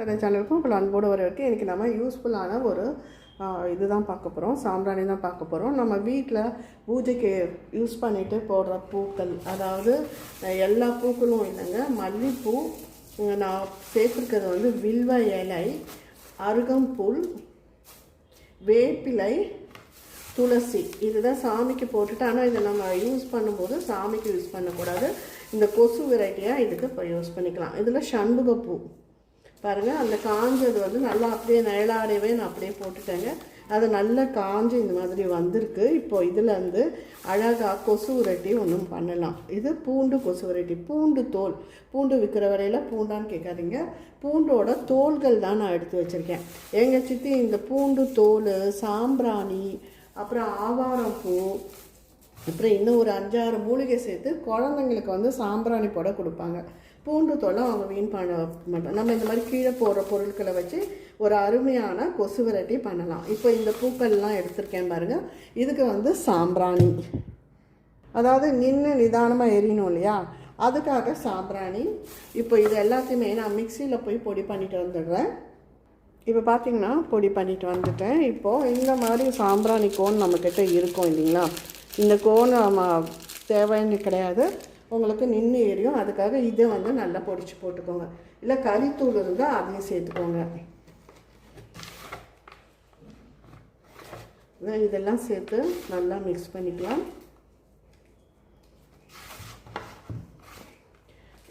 தன சேனலுக்கும் உங்களை அன்போடு வரைக்கும் இன்றைக்கி நம்ம யூஸ்ஃபுல்லான ஒரு இது இதுதான் பார்க்க போகிறோம் சாம்பிராணி தான் பார்க்க போகிறோம் நம்ம வீட்டில் பூஜைக்கு யூஸ் பண்ணிவிட்டு போடுற பூக்கள் அதாவது எல்லா பூக்களும் இல்லைங்க மல்லிப்பூ நான் சேர்த்துருக்கிறது வந்து வில்வ இலை அருகம்புல் வேப்பிலை துளசி. இதுதான் சாமிக்கு போட்டுட்டு ஆனால் இதை நம்ம யூஸ் பண்ணும்போது சாமிக்கு யூஸ் பண்ணக்கூடாது. இந்த கொசு வெரைட்டியாக இதுக்கு இப்போ யூஸ் பண்ணிக்கலாம். இதில் சண்முகப்பூ. பாருங்கள் அந்த காஞ்சது வந்து நல்லா அப்படியே நிழலாடவே நான் அப்படியே போட்டுட்டேங்க. அது நல்லா காஞ்சு இந்த மாதிரி வந்திருக்கு. இப்போ இதில் வந்து அழகாக கொசு உரட்டி ஒன்றும் பண்ணலாம். இது பூண்டு கொசு உரட்டி பூண்டு தோல். பூண்டு விற்கிற வரையில் பூண்டான்னு கேட்காதீங்க. பூண்டோட தோல்கள் தான் நான் எடுத்து வச்சுருக்கேன். எங்கள் சித்தி இந்த பூண்டு தோல் சாம்பிராணி அப்புறம் ஆவாரம் பூ அப்புறம் இன்னும் ஒரு அஞ்சாறு மூலிகை சேர்த்து குழந்தைங்களுக்கு வந்து சாம்பிராணி போட கொடுப்பாங்க. பூண்டு தோலை அவங்க வீண் பண்ண மாட்டோம். நம்ம இந்த மாதிரி கீழே போடுற பொருட்களை வச்சு ஒரு அருமையான கொசு விரட்டி பண்ணலாம். இப்போ இந்த பூக்கள்லாம் எடுத்திருக்கேன் பாருங்கள் இதுக்கு வந்து சாம்பிராணி. அதாவது நின்று நிதானமாக எரியணும் இல்லையா? அதுக்காக சாம்பிராணி. இப்போ இது எல்லாத்தையுமே நான் மிக்சியில் போய் பொடி பண்ணிட்டு வந்துடுறேன். இப்போ பார்த்தீங்கன்னா பொடி பண்ணிட்டு வந்துட்டேன். இப்போது இந்த மாதிரி சாம்பிராணி கோன் நம்மக்கிட்ட இருக்கும் இல்லைங்களா? இந்த கோன் நம்ம தேவைன்னு கிடையாது. உங்களுக்கு நின்று எரியும். அதுக்காக இதை வந்து நல்லா பொடிச்சு போட்டுக்கோங்க. இல்லை கறித்தூள் இருந்தால் அதையும் சேர்த்துக்கோங்க. இதெல்லாம் சேர்த்து நல்லா மிக்ஸ் பண்ணிக்கலாம்.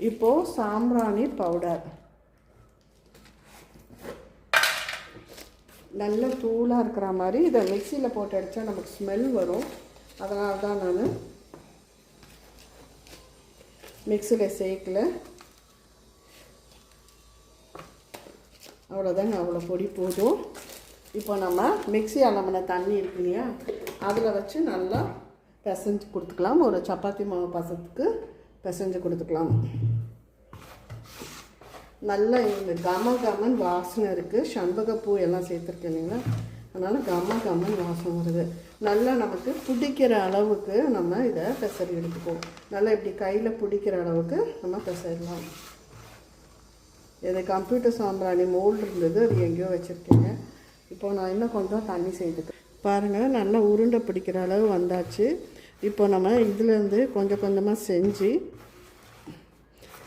இப்போது சாம்பிராணி பவுடர் நல்ல தூளாக இருக்கிற மாதிரி இதை மிக்சியில் போட்டு அடித்தா நமக்கு ஸ்மெல் வரும். அதனால தான் நான் மிக்சியில் சேர்க்கல. அவ்வளோதாங்க அவ்வளோ பொடி போதும். இப்போ நம்ம மிக்ஸி அளம்பின தண்ணி இருக்கு இல்லையா அதில் வச்சு நல்லா பிசைஞ்சு கொடுத்துக்கலாம். ஒரு சப்பாத்தி மாவு பசத்துக்கு பிசைஞ்சு கொடுத்துக்கலாம். நல்லா இந்த கம கமன் வாசனை இருக்குது சண்பகப்பூ எல்லாம் சேர்த்துருக்கேன் இல்லைங்களா அதனால் கம்ம கம்மன் வாசம் வருது. நல்லா நமக்கு பிடிக்கிற அளவுக்கு நம்ம இதை பெசரி எடுத்துக்குவோம். நல்லா இப்படி கையில் பிடிக்கிற அளவுக்கு நம்ம பெசரிடலாம் இது கம்ப்யூட்டர் சாம்பிராணி மோல்டு இருந்தது அது எங்கேயோ வச்சுருக்கீங்க. இப்போ நான் இன்னும் கொஞ்சம் தண்ணி சேர்த்துக்கிறேன். பாருங்கள் நல்லா உருண்டை பிடிக்கிற அளவு வந்தாச்சு. இப்போ நம்ம இதுலேருந்து கொஞ்சம் கொஞ்சமாக செஞ்சு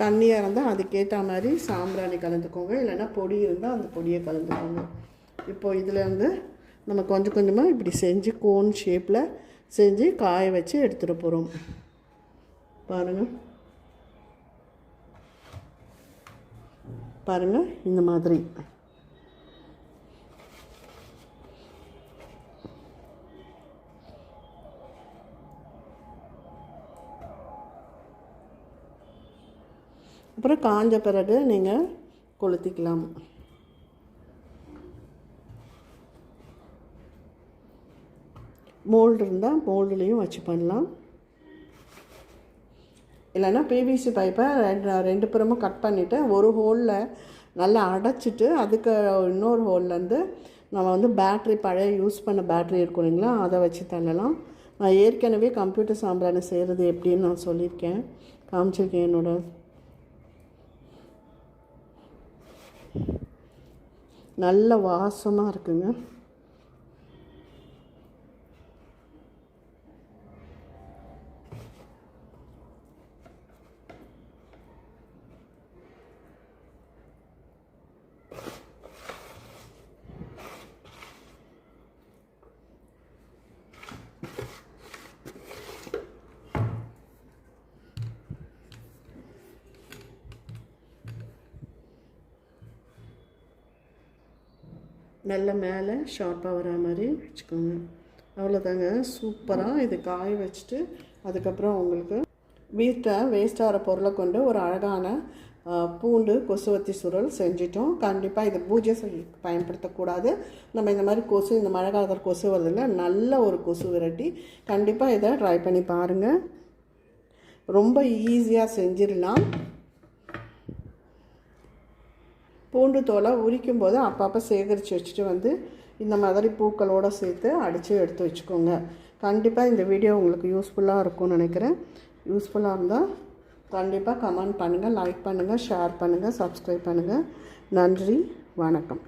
தண்ணியாக இருந்தால் அதுக்கேற்ற மாதிரி சாம்பிராணி கலந்துக்கோங்க. இல்லைன்னா பொடி இருந்தால் அந்த பொடியை கலந்துக்கோங்க. இப்போது இதுலேருந்து நம்ம கொஞ்சம் கொஞ்சமாக இப்படி செஞ்சு கோன் ஷேப்பில் செஞ்சு காய வச்சு எடுத்துகிட்டு போகிறோம் பாருங்கள் பாருங்கள் இந்த மாதிரி. அப்புறம் காஞ்ச பிறகு நீங்கள் கொளுத்திக்கலாம். மோல்டு இருந்தால் மோல்டுலேயும் வச்சு பண்ணலாம். இல்லைன்னா பிவிசி பைப்பை ரெண்டு ரெண்டு புறமும் கட் பண்ணிவிட்டு ஒரு ஹோலில் நல்லா அடைச்சிட்டு அதுக்கு இன்னொரு ஹோல்லேருந்து நம்ம வந்து பேட்ரி பழைய யூஸ் பண்ண பேட்ரி இருக்கும் இல்லைங்களா? அதை வச்சு தள்ளலாம். நான் ஏற்கனவே கம்ப்யூட்டர் சாம்பிராணி செய்கிறது எப்படின்னு நான் சொல்லியிருக்கேன். காமிச்சிருக்கேன் என்னோட. நல்ல வாசமாக இருக்குங்க. நல்ல மேலே ஷார்ப்பாக வரா மாதிரி வச்சுக்கோங்க. அவ்வளோதாங்க சூப்பராக இது காய வச்சுட்டு அதுக்கப்புறம் உங்களுக்கு வீட்டில் வேஸ்ட் ஆகிற பொருளை கொண்டு ஒரு அழகான பூண்டு கொசுவத்தி சுருள் செஞ்சிட்டோம். கண்டிப்பாக இது பூஜை செய்ய பயன்படுத்தக்கூடாது. நம்ம இந்த மாதிரி கொசு இந்த மழை காலத்தில் கொசு வருதில்ல நல்ல ஒரு கொசு விரட்டி கண்டிப்பாக இதை ட்ரை பண்ணி பாருங்கள் ரொம்ப ஈஸியாக செஞ்சிடலாம். பூண்டு தோலை உரிக்கும் போது அப்பப்போ சேகரித்து வச்சுட்டு வந்து இந்த மாதிரி பூக்களோடு சேர்த்து அடித்து எடுத்து வச்சுக்கோங்க. கண்டிப்பாக இந்த வீடியோ உங்களுக்கு யூஸ்ஃபுல்லாக இருக்கும்னு நினைக்கிறேன். யூஸ்ஃபுல்லாக இருந்தால் கண்டிப்பாக கமெண்ட் பண்ணுங்கள் லைக் பண்ணுங்கள் ஷேர் பண்ணுங்கள் சப்ஸ்கிரைப் பண்ணுங்கள் நன்றி வணக்கம்.